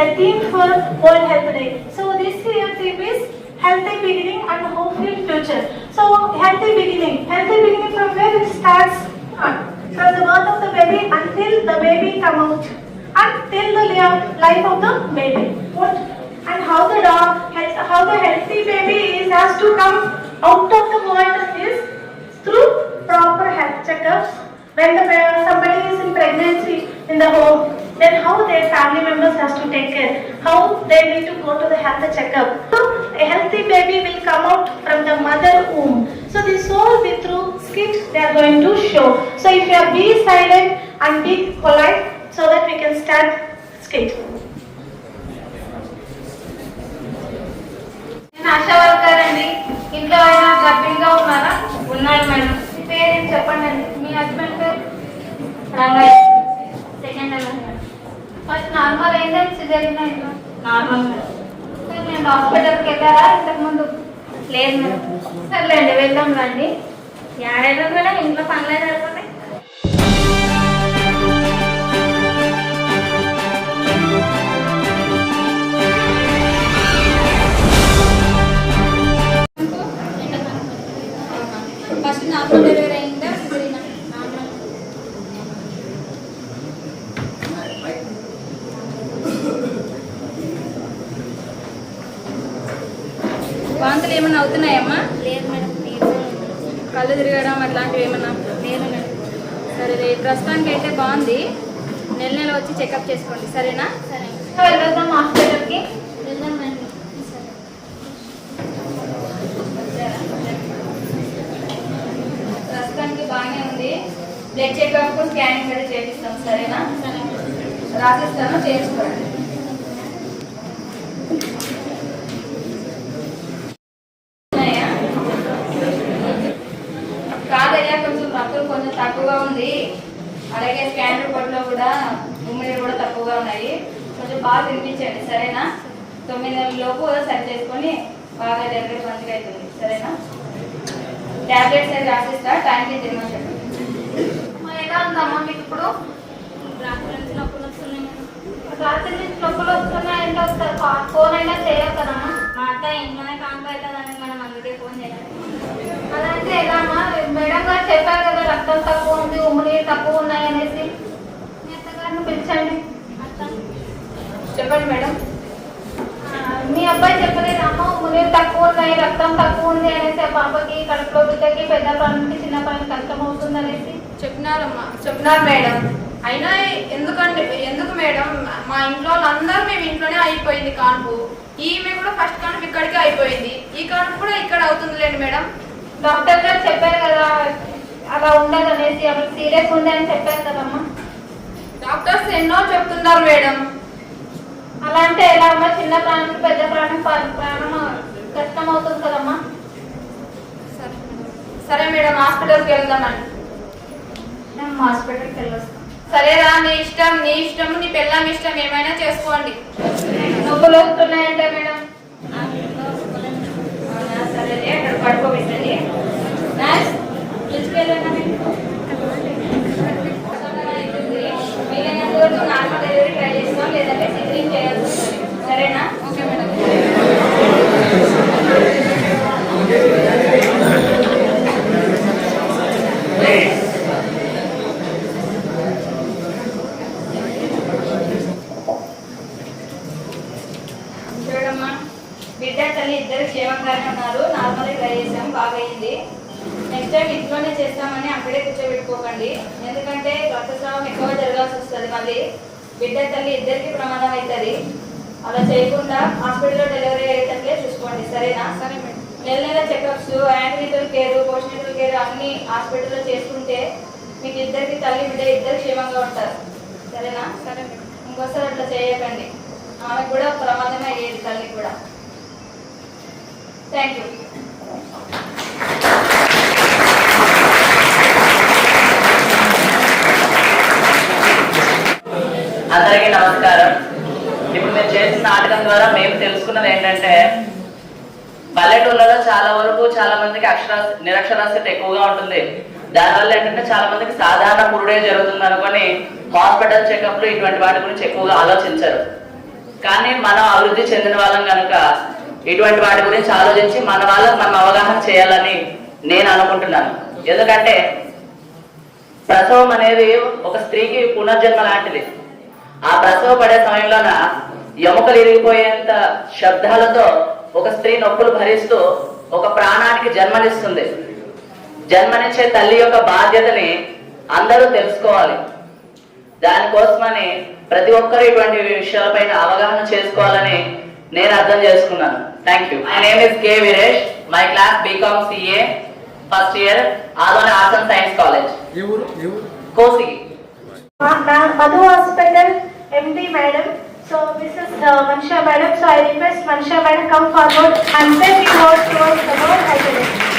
a theme for World Health Day. So this year theme is healthy beginning and hopeful future. So healthy beginning, healthy beginning from where it starts uh, from the birth of the baby until the baby come out and till the life of the baby. What and how the dog, how the healthy baby is has to come out of the world is through proper health checkups. When the somebody is in pregnancy in the home, then how their family members has to take care, how they need to go to the health checkup. So a healthy baby will come out from the mother womb. So this all with through skit they are going to show. So if you are be silent and be polite so that we can start skit. నేను ASHA worker అండి ఇంట్లో అయినా గర్భిణిగా ఉన్నారా ఉన్నాడు madam పేరు చెప్పండి అండి? మీ husband పేరు? రంగయ్య. సెకండ్ ఫస్ట్ నార్మల్ అయిందని సిజరీన్ అయిందా? నార్మల్ సార్ నేను హాస్పిటల్కి వెళ్ళారా ఇంతకు ముందు లేదు మేడం. సర్లేండి వెళ్దాం రండి. ఏడైనా మేడం? ఇంట్లో పనులేదు అయిపోతాయి ఫస్ట్ నార్మల్ డెలివరీ అయిందా సిజరీనా నార్మల్ వాంతులు ఏమైనా అవుతున్నాయమ్మా? లేదు మేడం కళ్ళు తిరగడం అట్లాంటివి ఏమన్నా? లేదు మేడం. సరే రే ప్రస్తుతానికి అయితే బాగుంది. నెల నెల వచ్చి చెకప్ చేసుకోండి సరేనా? సరే. వెళ్దాం హాస్పిటల్కి? వెళ్దాం ప్రస్తుతానికి బాగానే ఉంది. బ్లడ్ చెకప్ స్కానింగ్ కూడా చేపిస్తాం సరేనా? రాసిస్తాను చేయించుకోండి ఉన్నాయా? కాదయ్యా కొంచెం రక్తం కొంచెం తక్కువగా ఉంది అలాగే స్కాన్ రిపోర్ట్లో కూడా ఉమ్మిడి కూడా తక్కువగా ఉన్నాయి కొంచెం బాగా తినిపించండి సరేనా తొమ్మిది లోపు సరి చేసుకొని బాగా డెలివరీ మంచిగా అవుతుంది. సరేనా? టాబ్లెట్స్ అయితే రాసిస్తా? టైంకి తినమని చెప్పండి మరి ఎలా ఉందమ్మా మీకు ఇప్పుడు? రాత్రి నుంచి నొప్పులు వస్తున్నాయి. రాత్రి నుంచి నొప్పులు వస్తున్నాయంటే ఒకసారి ఫా- ఫోన్ అయినా చేయవు కదమ్మా మా అత్త ఇంట్లోనే కాంపు అవుతుందని మనం అందుకే ఫోన్ చేయాలి అదంటే ఎలా అమ్మా? మేడం గారు చెప్పారు కదా రక్తం తక్కువ ఉంది ఉమ్మిడి తక్కువ ఉన్నాయి అనేసి. మీ అత్తగారిని పిలిచండి. అత్త చెప్పండి మేడం. మీ అబ్బాయి చెప్పలేదు అమ్మ తక్కువ ఉన్నాయి రక్తం తక్కువ ఉంది అనేసి ఆ పాపకి కడుపులో బిడ్డకి పెద్ద ప్రాణానికి చిన్న ప్రాణానికి కష్టం అవుతుంది అనేసి చెప్పినారమ్మా చెప్పినారు మేడం. అయినా ఎందుకంటే ఎందుకు మేడం? మా ఇంట్లో వాళ్ళందరూ మేము ఇంట్లోనే అయిపోయింది కాన్పు. ఈమె కూడా ఫస్ట్ కాన్పు ఇక్కడికే అయిపోయింది. ఈ కాన్పు కూడా ఇక్కడ అవుతుందిలేండి మేడం. డాక్టర్ గారు చెప్పారు కదా అలా ఉండదు అనేసి అవి సీరియస్ ఉంది అని చెప్పారు కదమ్మా. డాక్టర్స్ ఎన్నో చెప్తున్నారు మేడం. అలా అంటే ఎలా అమ్మా చిన్న ప్రాణం పెద్ద ప్రాణం ప్రాణం కష్టం అవుతుంది కదమ్మా? సరే. సరే మేడం హాస్పిటల్కి వెళ్దామని. హాస్పిటల్కి వెళ్ళొస్తాం. సరేరా నీ ఇష్టం నీ ఇష్టం నీ పిల్లం ఇష్టం ఏమైనా చేసుకోండి. నొప్పులు వస్తున్నాయంటే మేడం? సరే అక్కడ పడుకోబెట్టండి. పిలుచుకెళ్ళండి. వీలైనంత వరకు నార్మల్ డెలివరీ ట్రై చేస్తాం లేదంటే సిజరింగ్ వస్తుంది సరేనా? Okay madam. చూడమ్మా బిడ్డ తల్లి ఇద్దరు క్షేమంగానే ఉన్నారు. నార్మల్ ట్రై చేసాం బాగా అయింది నెక్స్ట్ టైం ఇంట్లోనే చేస్తామని అక్కడే కూర్చోబెట్టుకోకండి. ఎందుకంటే రక్తస్రావం ఎక్కువ జరగాల్సి వస్తుంది మళ్ళీ. బిడ్డ తల్లి ఇద్దరికి ప్రమాదం అవుతుంది. అలా చేయకుండా హాస్పిటల్లో డెలివరీ అయ్యేటట్లే చూసుకోండి సరేనా? సరే మేడం. నెల నెల checkups antenatal care postnatal care అన్ని హాస్పిటల్లో చేసుకుంటే మీకు ఇద్దరికి తల్లి బిడ్డ ఇద్దరు క్షేమంగా ఉంటారు. సరేనా? సరే మేడం. ఇంకోసారి అట్లా చేయకండి. ఆమెకు కూడా ప్రమాదమే అయ్యేది తల్లి కూడా. థ్యాంక్ యూ అందరికీ నమస్కారం. ఇప్పుడు మీరు చేసిన నాటకం ద్వారా మేము తెలుసుకున్నది ఏంటంటే పల్లెటూళ్ళలో చాలా వరకు చాలా మందికి అక్షరా నిరక్షరాస్యత ఎక్కువగా ఉంటుంది. దానివల్ల ఏంటంటే చాలా మందికి సాధారణ పురుడే జరుగుతుంది అనుకొని హాస్పిటల్ చెకప్లు ఇటువంటి వాటి గురించి ఎక్కువగా ఆలోచించరు. కానీ మనం అభివృద్ధి చెందిన వాళ్ళం కనుక ఇటువంటి వాటి గురించి ఆలోచించి మన వాళ్ళకి మనం అవగాహన చేయాలని నేను అనుకుంటున్నాను. ఎందుకంటే ప్రసవం అనేది ఒక స్త్రీకి పునర్జన్మ లాంటిది. ఆ ప్రసవ పడే సమయంలోన ఎముకలు ఇరిగిపోయేంత శబ్దాలతో ఒక స్త్రీ నొప్పులు భరిస్తూ ఒక ప్రాణానికి జన్మనిస్తుంది. జన్మనిచ్చే తల్లి యొక్క బాధ్యతని అందరూ తెలుసుకోవాలి. దానికోసమని ప్రతి ఒక్కరు ఇటువంటి విషయాలపైన అవగాహన చేసుకోవాలని నేను అర్థం చేసుకున్నాను. Thank you my name is K Veeresh my class BCom CA first year Adoni arts and science college Kosigi MD Madam. So this is uh, Mansha Madam. So I request Mansha Madam come forward and say few words to us about hygiene.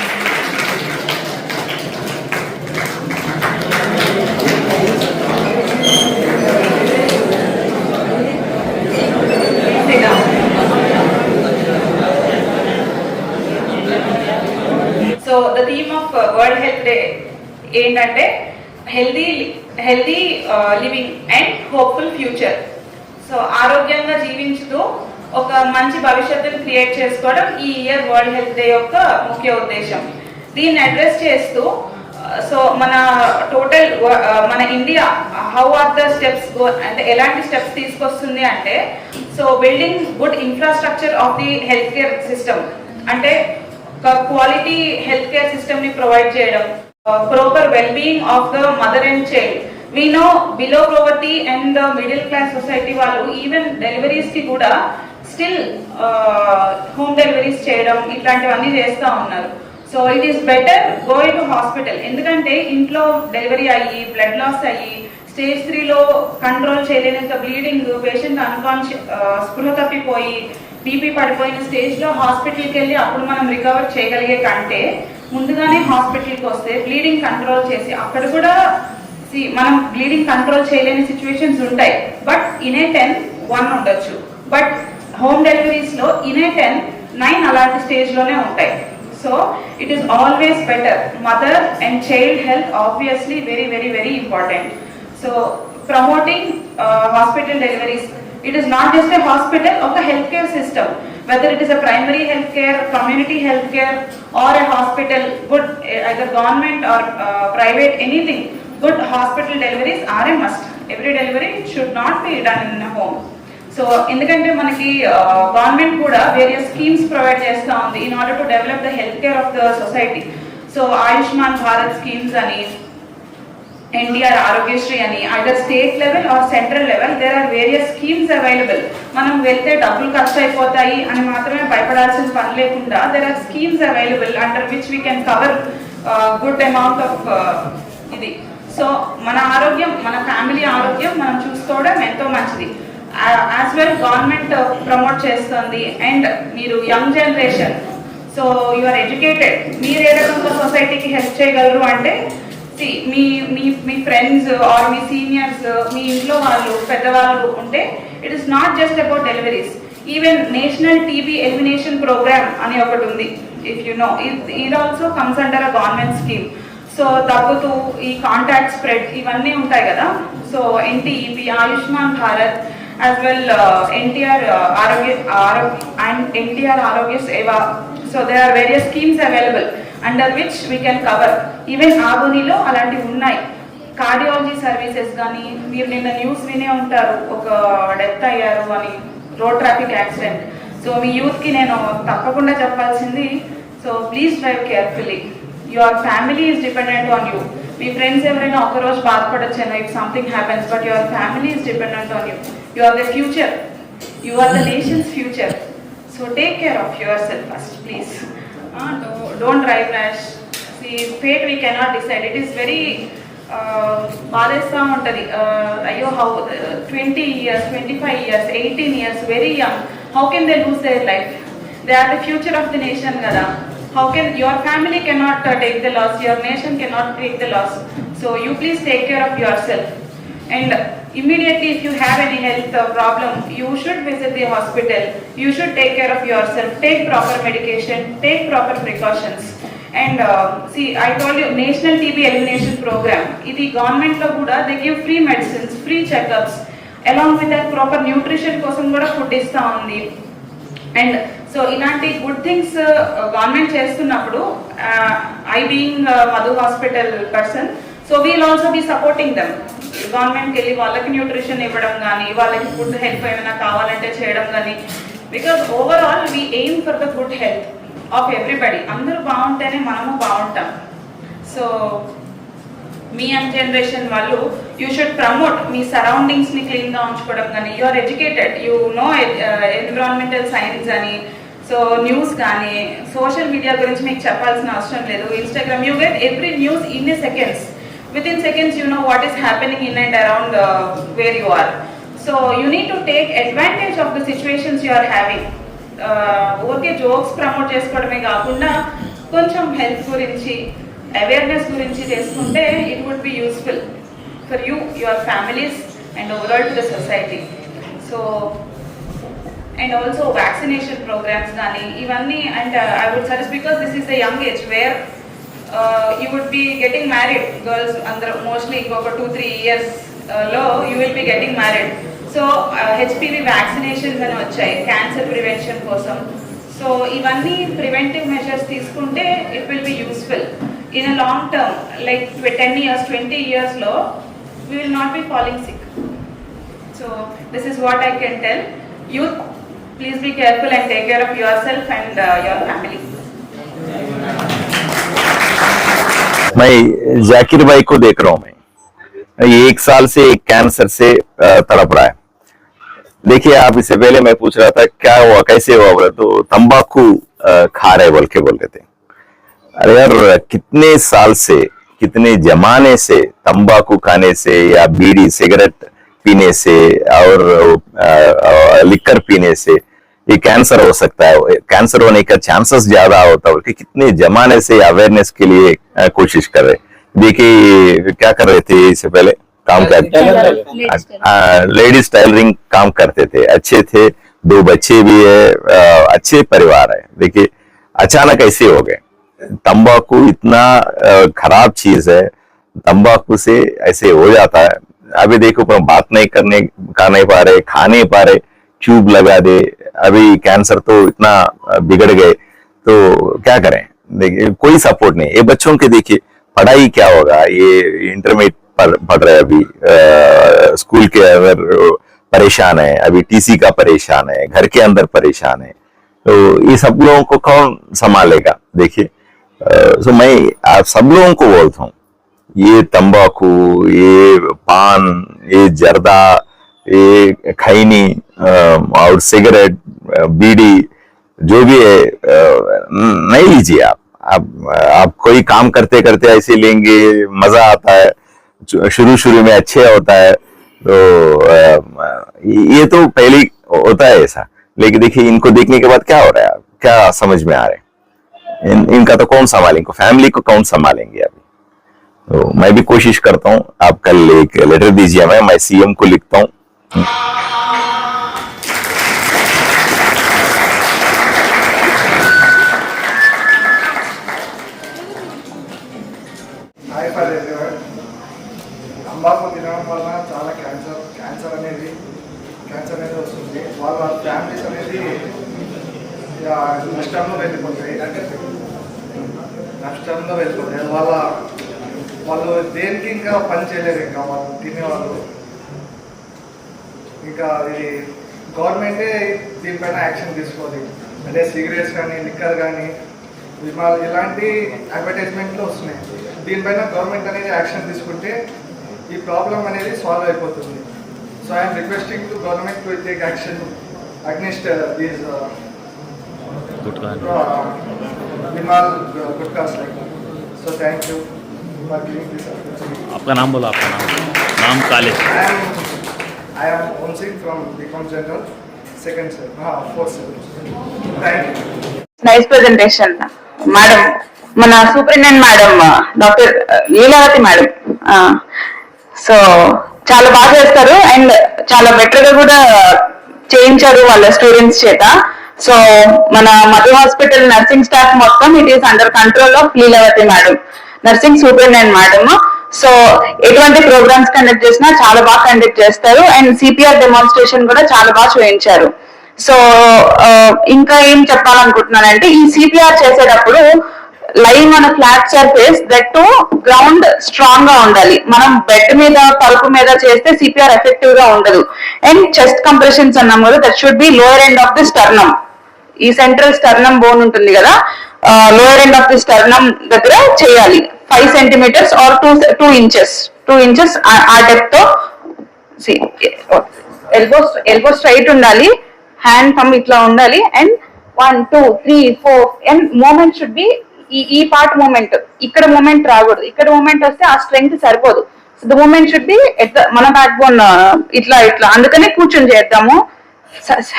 So the theme of World Health Day ఏంటంటే healthy healthy living and hopeful future. So ఆరోగ్యంగా జీవించుతూ ఒక మంచి భవిష్యత్తును create చేసుకోవడం ఈ year world Health Day యొక్క ముఖ్య ఉద్దేశం. దీన్ని అడ్రస్ చేస్తూ సో మన టోటల్ మన India how are the steps అంటే ఎలాంటి స్టెప్స్ తీసుకొస్తుంది అంటే so building good infrastructure of the health care system. అంటే ఒక క్వాలిటీ హెల్త్ కేర్ సిస్టమ్ని ప్రొవైడ్ చేయడం. Proper well being of the mother and child. We know below poverty and middle class society వాళ్ళు even డెలివరీస్కి కూడా still home deliveries చేయడం ఇట్లాంటివన్నీ చేస్తూ ఉన్నారు. So it is better going to hospital ఎందుకంటే ఇంట్లో డెలివరీ అయ్యి బ్లడ్ లాస్ అయ్యి స్టేజ్ త్రీలో కంట్రోల్ చేయలేనంత బ్లీడింగ్ పేషెంట్ అన్కాన్షియస్ స్పృహ తప్పిపోయి బీపీ పడిపోయిన స్టేజ్లో హాస్పిటల్కి వెళ్ళి అప్పుడు మనం రికవర్ చేయగలిగే కంటే ముందుగానే హాస్పిటల్కి వస్తే బ్లీడింగ్ కంట్రోల్ చేసి అక్కడ కూడా మనం బ్లీడింగ్ కంట్రోల్ చేయలేని సిచ్యువేషన్స్ ఉంటాయి. But in a ten one ఉండొచ్చు. బట్ హోమ్ డెలివరీస్లో ఇనే టెన్ నైన్ అలాంటి స్టేజ్లోనే ఉంటాయి. So it is always better mother and child health obviously very very very important so promoting hospital deliveries it is not just a hospital ఒక health care system whether it is a primary health care community health care or a hospital good either government or private anything good hospital deliveries are a must. Every delivery should not be done in a home. So ఎందుకంటే మనకి government కూడా various schemes provide చేస్తూ ఉంది in order to develop the health care of the society so Ayushman Bharat schemes అని ఎన్టీఆర్ ఆరోగ్యశ్రీ అని either state level or central level there are various schemes available మనం వెళ్తే డబ్బులు ఖర్చు అయిపోతాయి అని మాత్రమే భయపడాల్సిన పని లేకుండా there are schemes available under which we can cover good amount of ఇది. సో మన ఆరోగ్యం మన ఫ్యామిలీ ఆరోగ్యం మనం చూసుకోవడం ఎంతో మంచిది. యాజ్ వెల్ గవర్నమెంట్ ప్రమోట్ చేస్తుంది. అండ్ మీరు young generation so you are educated మీరు ఏ రకంగా సొసైటీకి హెల్ప్ చేయగలరు అంటే మీ మీ మీ ఫ్రెండ్స్ ఆర్ uh, మీ సీనియర్స్ uh, మీ ఇంట్లో వాళ్ళు పెద్దవాళ్ళు ఉంటే it is not just about deliveries even national TB elimination programme అని ఒకటి ఉంది. If you know it also comes under a government scheme so తగ్గుతూ ఈ కాంటాక్ట్ స్ప్రెడ్ ఇవన్నీ ఉంటాయి కదా. So NTEP Ayushman Bharat as well NTR Aarogya Aarogya and NTR Aarogya Seva. So they are various schemes available under which we can cover even ఆగునిలో అలాంటివి ఉన్నాయి. Cardiology services కానీ మీరు నిన్న న్యూస్ వినే ఉంటారు ఒక డెత్ అయ్యారు అని రోడ్ ట్రాఫిక్ యాక్సిడెంట్ సో మీ యూత్కి నేను తప్పకుండా చెప్పాల్సింది so please drive carefully your family is dependent on you me friends ఎవరైనా ఒకరోజు రోజు బాధపడొచ్చాను if something happens but your family is dependent on you you are the future you are the nation's future so take care of yourself first please don't drive rash see fate we cannot decide it is very బాధేస్తూ ఉంటుంది. అయ్యో how twenty years twenty five years eighteen years very young how can they lose their life they are the future of the nation కదా. how can your family cannot uh, take the loss your nation cannot take the loss so you please take care of yourself and immediately if you have any health uh, problem you should visit the hospital you should take care of yourself take proper medication take proper precautions and see I told you national TB elimination programme ఇది గవర్నమెంట్లో కూడా they give free medicines free checkups along with that proper nutrition కోసం కూడా food ఇస్తూ ఉంది and so ఇలాంటి good things government చేస్తున్నప్పుడు I being Madhu hospital person so we'll also be supporting them గవర్నమెంట్కి వెళ్ళి వాళ్ళకి న్యూట్రిషన్ ఇవ్వడం కానీ వాళ్ళకి ఫుడ్ హెల్ప్ ఏమైనా కావాలంటే చేయడం కానీ because overall we aim for the good health of everybody అందరూ బాగుంటేనే మనము బాగుంటాం. సో మీ యంగ్ జనరేషన్ వాళ్ళు యూ షుడ్ ప్రమోట్ మీ సరౌండింగ్స్ని క్లీన్గా ఉంచుకోవడం కానీ you are educated you know environmental science అని సో న్యూస్ కానీ సోషల్ మీడియా గురించి మీకు చెప్పాల్సిన అవసరం లేదు. Instagram you get every news in a seconds within seconds you know what is happening in and around where you are so you need to take advantage of the situations you are having ఊరికే jokes promote చేసుకోవడమే కాకుండా కొంచెం health గురించి awareness గురించి చేసుకుంటే it would be useful for you your families and overall to the society so and also vaccination programmes కానీ ఇవన్నీ and I would suggest because this is the young age where you would be getting married girls అందరూ mostly ఇంకొక two three ఇయర్స్లో you will be getting married so HPV vaccinations అని వచ్చాయి cancer prevention కోసం. So ఇవన్నీ preventive measures తీసుకుంటే it will be useful in a long term like ten years twenty ఇయర్స్లో we will not be falling sick so this is what I can tell youth Please be careful and take care of yourself and uh, your family. मैं जाकिर भाई को देख रहा हूँ मैं। ये एक साल से एक कैंसर से तड़प रहा है। देखिए आप इससे पहले मैं पूछ रहा था क्या हुआ कैसे हुआ? बोला तो तंबाकू खा रहे बोल के बोल रहे थे। अरे यार कितने साल से कितने जमाने से तंबाकू खाने से या बीड़ी सिगरेट पीने से और लिकर पीने से ये कैंसर हो सकता है कैंसर होने का चांसेस ज़्यादा होता है कि कितने जमाने से अवेयरनेस के लिए कोशिश कर रहे देखिए क्या कर रहे थे इससे पहले? काम कर लेडीज़ टेलरिंग काम करते थे। अच्छे थे दो बच्चे भी है अच्छे परिवार है। देखिए अचानक ऐसे हो गए। तंबाकू इतना खराब चीज़ है तंबाकू से ऐसे हो जाता है। अभी देखो पर बात नहीं करने का नहीं पा रहे खा नहीं पा रहे ट्यूब लगा दे अभी कैंसर तो इतना बिगड़ गए तो क्या करें? देखिए कोई सपोर्ट नहीं। ये बच्चों के देखिए पढ़ाई क्या होगा? ये इंटरमीडिएट पढ़ पढ़ रहे अभी अ, स्कूल के अंदर परेशान है अभी टीसी का परेशान है घर के अंदर परेशान है तो ये सब लोगों को कौन संभालेगा? देखिए तो मैं आप सब लोगों को बोलता हूँ ये तंबाकू ये पान ये जर्दा ये खैनी और सिगरेट बीड़ी जो भी है नहीं लीजिए आप। आप आप कोई काम करते करते ऐसे लेंगे मज़ा आता है शुरू शुरू में अच्छे होता है तो ये तो पहले होता है ऐसा। लेकिन देखिए इनको देखने के बाद क्या हो रहा है? क्या समझ में आ रहा है? इन, इनका तो कौन संभालेंगे? फैमिली को कौन संभालेंगे अभी? तो मैं भी कोशिश करता हूँ आप कल एक लेटर दीजिए मैं मैं सीएम को लिखता हूँ। నష్టంలో వెళ్ళిపోతాయి. నష్టంలో వెళ్ళిపోతాయి. వాళ్ళ వాళ్ళు దేనికి ఇంకా పని చేయలేరు ఇంకా వాళ్ళు తినేవాళ్ళు. ఇంకా ఇది గవర్నమెంటే దీనిపైన యాక్షన్ తీసుకోవాలి అంటే సిగరెట్స్ కానీ లిక్కర్ కానీ విమాలు ఇలాంటి అడ్వర్టైజ్మెంట్లు వస్తున్నాయి. దీనిపైన గవర్నమెంట్ అనేది యాక్షన్ తీసుకుంటే ఈ ప్రాబ్లం అనేది సాల్వ్ అయిపోతుంది. So I'm requesting to government to take action against these Vimal gutkas like so thank you for giving this opportunity आपका नाम बोलो आपका नाम नाम college I am I am Om Singh from Become General, second sir, ah, fourth sir. Thank you. Nice presentation madam మన superintendent madam doctor Leelavathi madam so చాలా బాగా చేస్తారు అండ్ చాలా బెటర్ గా కూడా చేయించారు వాళ్ళ స్టూడెంట్స్ చేత సో మన మధు హాస్పిటల్ నర్సింగ్ స్టాఫ్ మొత్తం it is under control of Leelavathi madam nursing superintendent madam so ఎటువంటి ప్రోగ్రామ్స్ కండక్ట్ చేసినా చాలా బాగా కండక్ట్ చేస్తారు. అండ్ సిపిఆర్ డెమాన్స్ట్రేషన్ కూడా చాలా బాగా చూపించారు సో uh, ఇంకా ఏం చెప్పాలనుకుంటున్నానంటే ఈ సిపిఆర్ చేసేటప్పుడు లైవ్ మన flat surface that to ground స్ట్రాంగ్గా ఉండాలి. మనం బెడ్ మీద పరుపు మీద చేస్తే సిపిఆర్ ఎఫెక్టివ్గా ఉండదు. అండ్ చెస్ట్ కంప్రెషన్స్ అన్నాం కదా that should be lower end of the sternum ఈ సెంట్రల్ స్టర్నం బోన్ ఉంటుంది కదా lower end of the sternum దగ్గర చేయాలి. Five centimetres or two two inches two inches ఆ డెప్త్తో. ఎల్బో ఎల్బో స్ట్రైట్ ఉండాలి. హ్యాండ్ పంప్ ఇట్లా ఉండాలి. And one two three four and movement should be ఈ ఈ పార్ట్ మూమెంట్ ఇక్కడ మూమెంట్ రాకూడదు. ఇక్కడ మూమెంట్ వస్తే ఆ స్ట్రెంగ్త్ సరిపోదు. The movement should be at మన బ్యాక్ బోన్ ఇట్లా ఇట్లా. అందుకనే కూర్చొని చేద్దాము.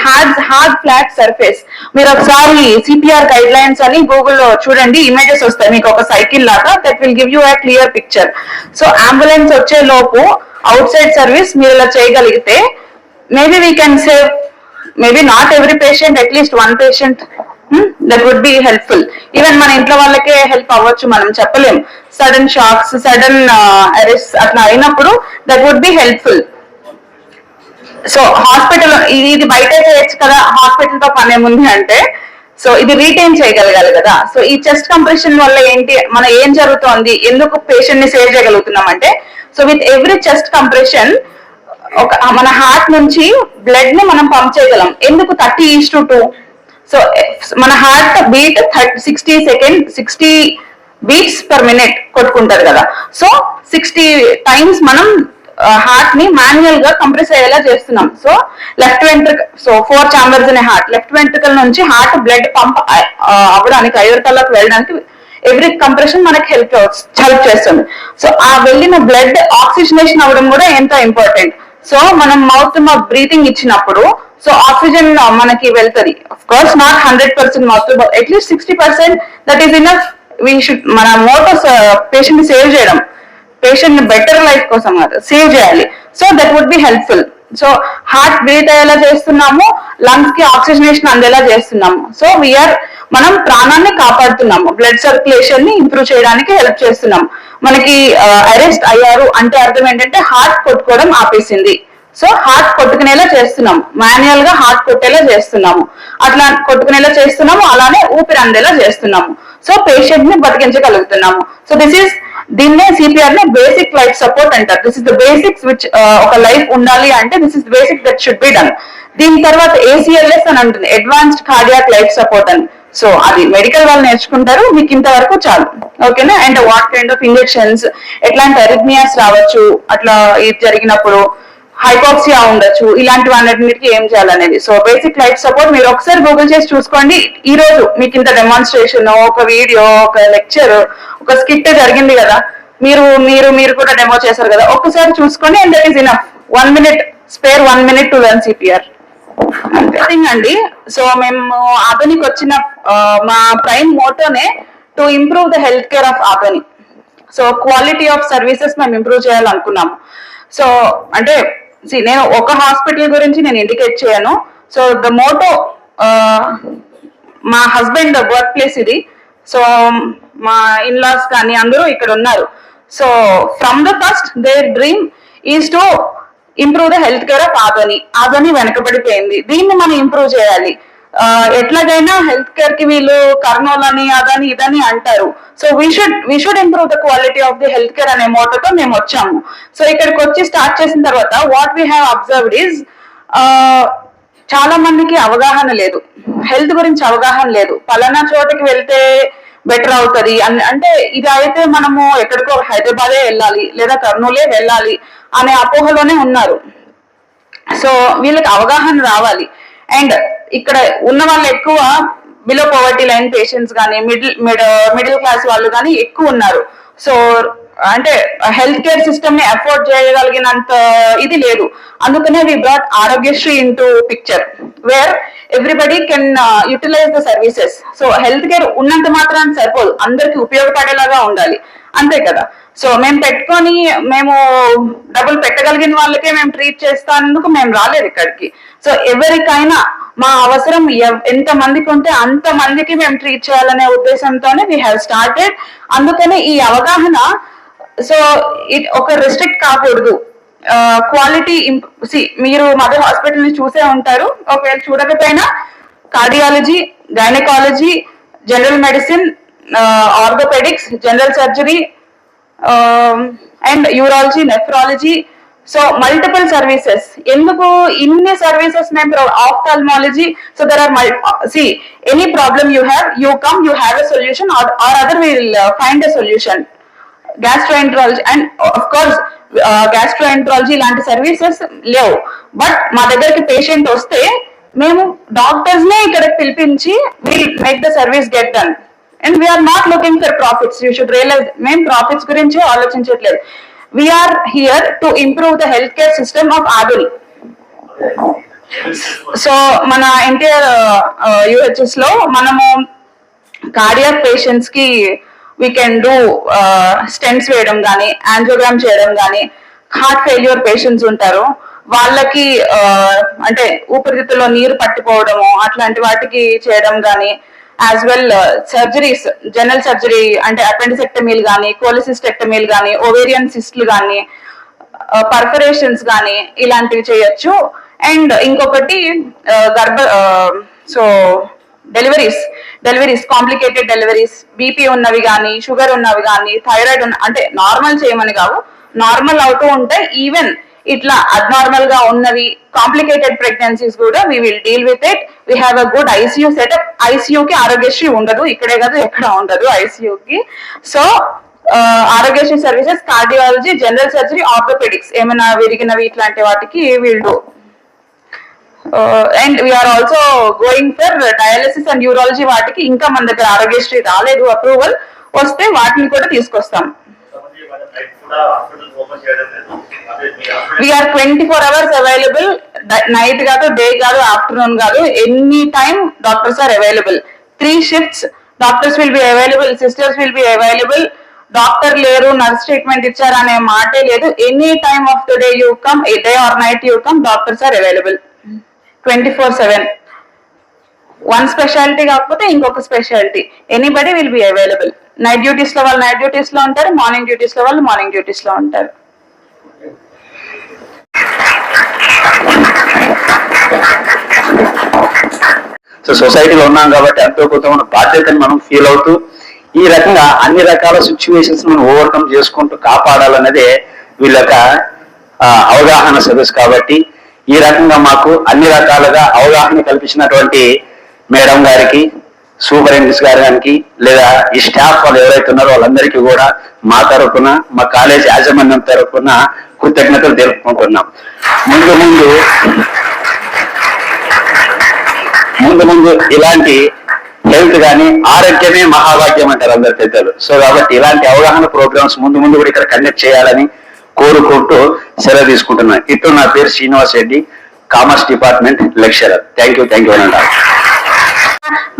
హార్డ్ హార్డ్ ఫ్లాట్ సర్ఫేస్ మీరు ఒకసారి సిపిఆర్ గైడ్ లైన్స్ అని గూగుల్లో చూడండి ఇమేజెస్ వస్తాయి. మీకు ఒక సైకిల్ లాగా that will give you a clear picture so ambulance వచ్చే లోపు అవుట్ సైడ్ సర్వీస్ మీరు ఇలా చేయగలిగితే maybe we can save maybe not every patient at least one patient that would be helpful even మన ఇంట్లో వాళ్ళకే హెల్ప్ అవ్వచ్చు మనం చెప్పలేం. సడన్ షాక్స్ సడన్ అరెస్ట్ అట్లా అయినప్పుడు that would be helpful so hospital ఇది ఇది బయట చేయొచ్చు కదా హాస్పిటల్తో పని ఏముంది అంటే సో ఇది రీటైన్ చేయగలగాలి కదా. సో ఈ చెస్ట్ కంప్రెషన్ వల్ల ఏంటి మన ఏం జరుగుతోంది ఎందుకు పేషెంట్ని సేవ్ చేయగలుగుతున్నాం అంటే so with every chest compression ఒక మన హార్ట్ నుంచి బ్లడ్ని మనం పంప్ చేయగలం. ఎందుకు? Thirty is to two so మన heart beat sixty second sixty beats per minute కొట్టుకుంటారు కదా. సో సిక్స్టీ టైమ్స్ మనం హార్ట్ని మాన్యువల్గా కంప్రెస్ అయ్యేలా చేస్తున్నాం. So left ventricle so four chambers అనే హార్ట్ లెఫ్ట్ వెంట్రికల్ నుంచి హార్ట్ బ్లడ్ పంప్ అవ్వడానికి ఐవర్కల్లోకి వెళ్ళడానికి ఎవ్రీ కంప్రెషన్ మనకి హెల్ప్ హెల్ప్ చేస్తుంది. సో ఆ వెళ్ళిన బ్లడ్ ఆక్సిజనేషన్ అవ్వడం కూడా ఎంతో ఇంపార్టెంట్ సో మనం మౌత్ బ్రీతింగ్ ఇచ్చినప్పుడు సో ఆక్సిజన్ మనకి వెళ్తుంది. Of course not hundred percent mouth at least sixty percent that is in we should మన మోటోస్ పేషెంట్ సేవ్ చేయడం. పేషెంట్ని బెటర్ లైఫ్ కోసం సేవ్ చేయాలి. So that would be helpful so heart breathe అయ్యేలా చేస్తున్నాము లంగ్స్కి oxygenation అందేలా చేస్తున్నాము. సో వీఆర్ మనం ప్రాణాన్ని కాపాడుతున్నాము. బ్లడ్ సర్క్యులేషన్ని ఇంప్రూవ్ చేయడానికి హెల్ప్ చేస్తున్నాం మనకి అరెస్ట్ అయ్యారు అంటే అర్థం ఏంటంటే హార్ట్ కొట్టుకోవడం ఆపేసింది. సో హార్ట్ కొట్టుకునేలా చేస్తున్నాం మాన్యువల్గా హార్ట్ కొట్టేలా చేస్తున్నాము. అట్లా కొట్టుకునేలా చేస్తున్నాము అలానే ఊపిరి అందేలా చేస్తున్నాము. సో పేషెంట్ని బతికించగలుగుతున్నాము. సో దిస్ ఈస్ దీన్నే సిపిఆర్ని బేసిక్ లైఫ్ సపోర్ట్ అంటారు. This is the basics which ఒక లైఫ్ ఉండాలి అంటే this is basic that should be done దీని తర్వాత ఏసీఎల్ఎస్ అని అంటుంది అడ్వాన్స్డ్ కార్డియాక్ లైఫ్ సపోర్ట్ అని. సో అది మెడికల్ వాళ్ళు నేర్చుకుంటారు. మీకు ఇంతవరకు చాలు. ఓకేనా? And what kind of injections ఎట్లాంటి అరిథ్మియాస్ రావచ్చు? అట్లా ఇది జరిగినప్పుడు? హైపాక్సియా ఉండొచ్చు. ఇలాంటివన్నిటికి ఏం చేయాలనేది. సో బేసిక్ లైఫ్ సపోర్ట్ మీరు ఒకసారి గూగుల్ చేసి చూసుకోండి. ఈ రోజు మీకు ఇంత డెమాన్స్ట్రేషన్ ఒక వీడియో ఒక లెక్చర్ ఒక స్కిట్ జరిగింది కదా. మీరు మీరు మీరు కూడా డెమో చేశారు కదా. ఒక్కసారి చూసుకోండి and that is enough one minute spare one minute to learn CPR thing అండి. సో మేము ఆధునిక్ వచ్చిన మా prime మోటోనే to improve the health care of Adoni so quality of services మేము ఇంప్రూవ్ చేయాలనుకున్నాము. సో అంటే నేను ఒక హాస్పిటల్ గురించి నేను ఇండికేట్ చేయను. సో ద మోటో మా హస్బెండ్ వర్క్ ప్లేస్ ఇది. సో మా ఇన్లాస్ కానీ అందరూ ఇక్కడ ఉన్నారు. So from the first their dream is to improve the health care of Adoni Adoni వెనకబడిపోయింది. దీన్ని మనం ఇంప్రూవ్ చేయాలి. ఎట్లాగైనా హెల్త్ కేర్కి వీళ్ళు కర్నూలు అని అదని ఇదని అంటారు. So we should we should improve the quality of the health care అనే మోటోతో మేము వచ్చాము. సో ఇక్కడికి వచ్చి స్టార్ట్ చేసిన తర్వాత what we have observed is చాలా మందికి అవగాహన లేదు. హెల్త్ గురించి అవగాహన లేదు. పలానా చోటకి వెళ్తే బెటర్ అవుతుంది. అంటే ఇది అయితే మనము ఎక్కడికో హైదరాబాదే వెళ్ళాలి లేదా కర్నూలే వెళ్ళాలి అనే అపోహలోనే ఉన్నారు. సో వీళ్ళకి అవగాహన రావాలి. అండ్ ఇక్కడ ఉన్న వాళ్ళు ఎక్కువ బిలో పవర్టీ లైన్ పేషెంట్స్ కానీ మిడిల్ మిడిల్ క్లాస్ వాళ్ళు కానీ ఎక్కువ ఉన్నారు. సో అంటే హెల్త్ కేర్ సిస్టమ్ని అఫోర్డ్ చేయగలిగినంత ఇది లేదు. అందుకనే we brought Aarogyasri in to picture where everybody can utilize the services so health care ఉన్నంత మాత్రాన్ని సరిపోదు. అందరికి ఉపయోగపడేలాగా ఉండాలి. అంతే కదా. సో మేము పెట్టుకొని మేము డబ్బులు పెట్టగలిగిన వాళ్ళకే మేము ట్రీట్ చేస్తానందుకు మేము రాలేదు ఇక్కడికి. సో ఎవరికైనా మా అవసరం ఎంత మందికి ఉంటే అంత మందికి మేము ట్రీట్ చేయాలనే ఉద్దేశంతోనే వీ హ్యావ్ స్టార్టెడ్ అందుకనే ఈ అవగాహన సో ఇట్ ఒక రెస్ట్రిక్ట్ కాకూడదు. క్వాలిటీ సి మీరు మదర్ హాస్పిటల్ని చూసే ఉంటారు. ఒకవేళ చూడకపోయినా cardiology gynaecology general medicine orthopaedics general surgery and urology nephrology so multiple services ఎందుకు ఇన్ని సర్వీసెస్ మేము ophthalmology so there are see any problem you have you come you have a solution or other will find a solution gastroenterology and of course gastroenterology లాంటి services లేవు. But మా దగ్గరికి patient వస్తే మేము doctors నే ఇక్కడ పిలిపించి will make the service get done and we are not looking for profits you should realize మేము ప్రాఫిట్స్ గురించి ఆలోచించట్లేదు. We are here to improve the health care system of Adoni so మన NTR UHS uh, uh, లో మనము cardiac పేషెంట్స్కి we can do stents వేయడం కానీ angiogram చేయడం కానీ హార్ట్ ఫెయిల్యూర్ పేషెంట్స్ ఉంటారు. వాళ్ళకి uh, అంటే ఊపిరితిత్తుల్లో నీరు పట్టిపోవడము అట్లాంటి వాటికి చేయడం కానీ as well surgeries general surgery అంటే అపెండిసెక్టమీలు కానీ కోలిసిస్టెక్టమీలు కానీ ఓవేరియన్ సిస్ట్లు కానీ పర్ఫరేషన్స్ కానీ ఇలాంటివి చేయొచ్చు. అండ్ ఇంకొకటి uh, గర్భ so deliveries deliveries complicated deliveries BP ఉన్నవి కానీ షుగర్ ఉన్నవి కానీ థైరాయిడ్ ఉన్న అంటే నార్మల్ చేయమని కావు నార్మల్ అవుతూ ఉంటే ఈవెన్ ఇట్లా అబ్నార్మల్గా ఉన్నవి కాంప్లికేటెడ్ ప్రెగ్నెన్సీస్ కూడా we will deal with it we have a good ICU setup ఐసీయూకి Aarogyasri ఉండదు. ఇక్కడే కాదు ఎక్కడ ఉండదు ఐసీయూకి so Aarogyasri services cardiology general surgery orthopaedics ఏమైనా విరిగినవి ఇట్లాంటి వాటికి we'll do and we are also going for dialysis and urology వాటికి ఇంకా మన దగ్గర ఆరోగ్యశ్రీ రాలేదు అప్రూవల్ వస్తే వాటిని కూడా తీసుకొస్తాం. We are twenty four hours available night కాదు డే కాదు ఆఫ్టర్నూన్ కాదు. Any time doctors are available three shifts doctors will be available sisters will be available doctor లేరు నర్స్ ట్రీట్మెంట్ ఇచ్చారు అనే మాటే లేదు. Any time of the day you come day or night you come doctors are available twenty four seven one speciality కాకపోతే ఇంకొక speciality anybody will be available night డ్యూటీస్లో వాళ్ళు night డ్యూటీస్లో ఉంటారు morning డ్యూటీస్లో వాళ్ళు మార్నింగ్ డ్యూటీస్లో ఉంటారు. సో సొసైటీలో ఉన్నాం కాబట్టి ఎంతో కొంత మన బాధ్యతని మనం ఫీల్ అవుతూ ఈ రకంగా అన్ని రకాల సిచ్యువేషన్స్ మనం ఓవర్కమ్ చేసుకుంటూ కాపాడాలన్నదే వీళ్ళ యొక్క అవగాహన సదస్సు కాబట్టి ఈ రకంగా మాకు అన్ని రకాలుగా అవగాహన కల్పించినటువంటి మేడం గారికి సూపరింటెండెంట్స్ గారికి లేదా ఈ స్టాఫ్ వాళ్ళు ఎవరైతే ఉన్నారో వాళ్ళందరికీ కూడా మా తరపున మా కాలేజ్ యాజమాన్యం తరపున కృతజ్ఞతలు తెలుపుకుంటున్నాం. ముందు ముందు ముందు ముందు ఇలాంటి హెల్త్ కానీ ఆరోగ్యమే మహాభాగ్యం అంటారు అందరు పెద్దలు. సో కాబట్టి ఇలాంటి అవగాహన ప్రోగ్రామ్స్ ముందు ముందు కూడా ఇక్కడ కండక్ట్ చేయాలని కోరుకుంటూ సెలవు తీసుకుంటున్నాను. ఇటు నా పేరు Srinivas Reddy commerce department lecturer. Thank you thank you అంటారు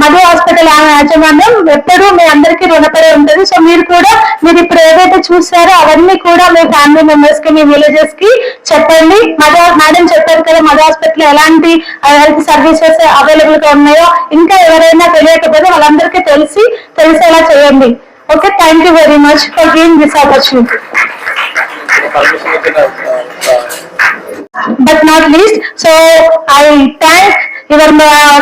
మధు హాస్పిటల్ ఆమె యాజమాన్యం ఎప్పుడూ మీ అందరికీ రుణపడి ఉంటుంది. సో మీరు కూడా మీరు ఇప్పుడు ఏదైతే చూసారో అవన్నీ కూడా మీ ఫ్యామిలీ మెంబర్స్కి మీ విలేజెస్కి చెప్పండి. మధు మేడం చెప్పారు కదా మధు హాస్పిటల్ ఎలాంటి హెల్త్ సర్వీసెస్ అవైలబుల్గా ఉన్నాయో ఇంకా ఎవరైనా తెలియకపోతే వాళ్ళందరికీ తెలిసి తెలిసేలా చేయండి. Okay thank you very much for giving this opportunity but not least. So I thank your uh,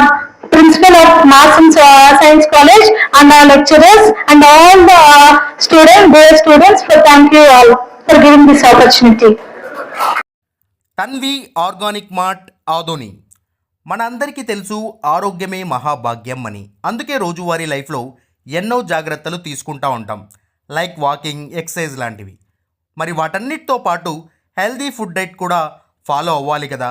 principal of Mass and uh, Science College and our lecturers and all the uh, students, dear students, for thank you all for giving this opportunity. Tanvi organic mart Adoni మనందరికీ తెలుసు ఆరోగ్యమే మహాభాగ్యం అని అందుకే రోజువారీ లైఫ్లో ఎన్నో జాగ్రత్తలు తీసుకుంటా ఉంటాం లైక్ వాకింగ్ ఎక్సర్సైజ్ లాంటివి మరి వాటన్నిటితో పాటు హెల్దీ ఫుడ్ డైట్ కూడా ఫాలో అవ్వాలి కదా